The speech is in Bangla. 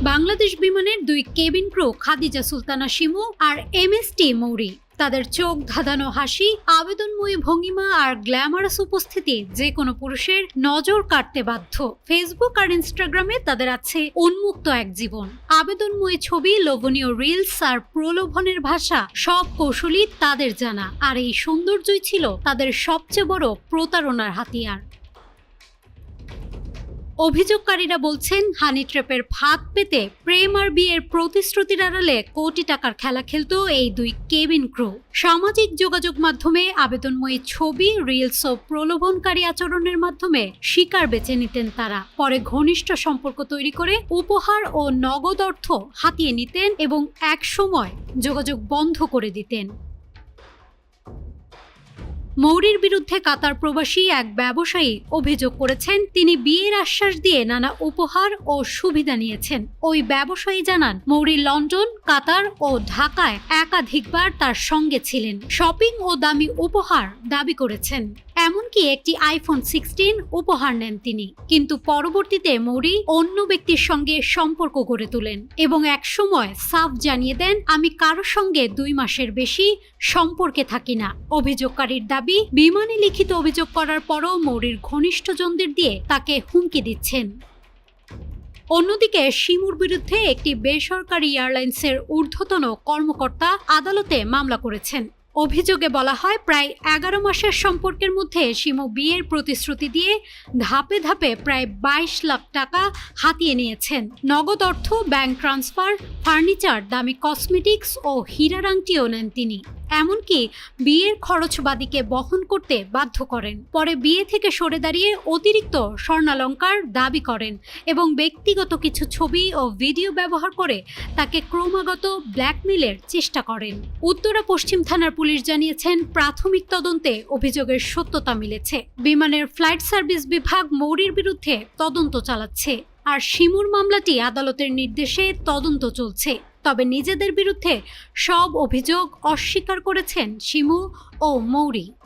বাংলাদেশ বিমানের দুই কেবিন ক্রু খাদিজা সুলতানা শিমু আর এম এস টি মৌরি। তাদের চোখ ধাঁধানো হাসি, আবেদনময়ী ভঙ্গিমা আর গ্ল্যামারাস উপস্থিতি যে কোনো পুরুষের নজর কাটতে বাধ্য। ফেসবুক আর ইনস্টাগ্রামে তাদের আছে উন্মুক্ত এক জীবন। আবেদনময়ী ছবি, লোভনীয় রিলস আর প্রলোভনের ভাষা সব কৌশলই তাদের জানা। আর এই সৌন্দর্যই ছিল তাদের সবচেয়ে বড় প্রতারণার হাতিয়ার। অভিযোগকারীরা বলছেন, হানি ট্র্যাপের ফাঁক পেতে প্রেম আর বিয়ের প্রতিশ্রুতির আড়ালে কোটি টাকার খেলা খেলত এই দুই কেবিন ক্রু। সামাজিক যোগাযোগ মাধ্যমে আবেদনময়ী ছবি রিলস ও প্রলোভনকারী আচরণের মাধ্যমে শিকার বেছে নিতেন তারা। পরে ঘনিষ্ঠ সম্পর্ক তৈরি করে উপহার ও নগদ অর্থ হাতিয়ে নিতেন এবং এক সময় যোগাযোগ বন্ধ করে দিতেন। মৌরির বিরুদ্ধে কাতার প্রবাসী এক ব্যবসায়ী অভিযোগ করেছেন, তিনি বিয়ের আশ্বাস দিয়ে নানা উপহার ও সুবিধা নিয়েছেন। ওই ব্যবসায়ী জানান, মৌরি লন্ডন, কাতার ও ঢাকায় একাধিকবার তার সঙ্গে ছিলেন। শপিং ও দামি উপহার দাবি করেছেন। এমনকি একটি আইফোন সিক্সটিন উপহার নেন তিনি। কিন্তু পরবর্তীতে মৌরি অন্য ব্যক্তির সঙ্গে সম্পর্ক গড়ে তোলেন এবং এক সময় সাফ জানিয়ে দেন, আমি কারোর সঙ্গে দুই মাসের বেশি সম্পর্কে থাকি না। অভিযোগকারীর দাবি, বিমানে লিখিত অভিযোগ করার পরও মৌরির ঘনিষ্ঠজনদের দিয়ে তাকে হুমকি দিচ্ছেন। অন্যদিকে শিমুর বিরুদ্ধে একটি বেসরকারি এয়ারলাইন্সের ঊর্ধ্বতন কর্মকর্তা আদালতে মামলা করেছেন। অভিযোগে বলা হয়, প্রায় এগারো মাসের সম্পর্কের মধ্যে শিমু বিয়ের প্রতিশ্রুতি দিয়ে ধাপে ধাপে প্রায় বাইশ লাখ টাকা হাতিয়ে নিয়েছেন। নগদ অর্থ, ব্যাংক ট্রান্সফার, ফার্নিচার, দামি কসমেটিক্স ও হীরার আংটিও নেন তিনি। এমনকি বিয়ের খরচ বাদীকে বহন করতে বাধ্য করেন। পরে বিয়ে থেকে সরে দাঁড়িয়ে অতিরিক্ত স্বর্ণালঙ্কার দাবি করেন এবং ব্যক্তিগত কিছু ছবি ও ভিডিও ব্যবহার করে তাকে ক্রমাগত ব্ল্যাকমেলের চেষ্টা করেন। উত্তরা পশ্চিম থানার পুলিশ জানিয়েছেন, প্রাথমিক তদন্তে অভিযোগের সত্যতা মিলেছে। বিমানের ফ্লাইট সার্ভিস বিভাগ মৌরির বিরুদ্ধে তদন্ত চালাচ্ছে। আর শিমুর মামলাটি আদালতের নির্দেশে তদন্ত চলছে। তবে নিজেদের বিরুদ্ধে সব অভিযোগ অস্বীকার করেছেন শিমু ও মৌরি।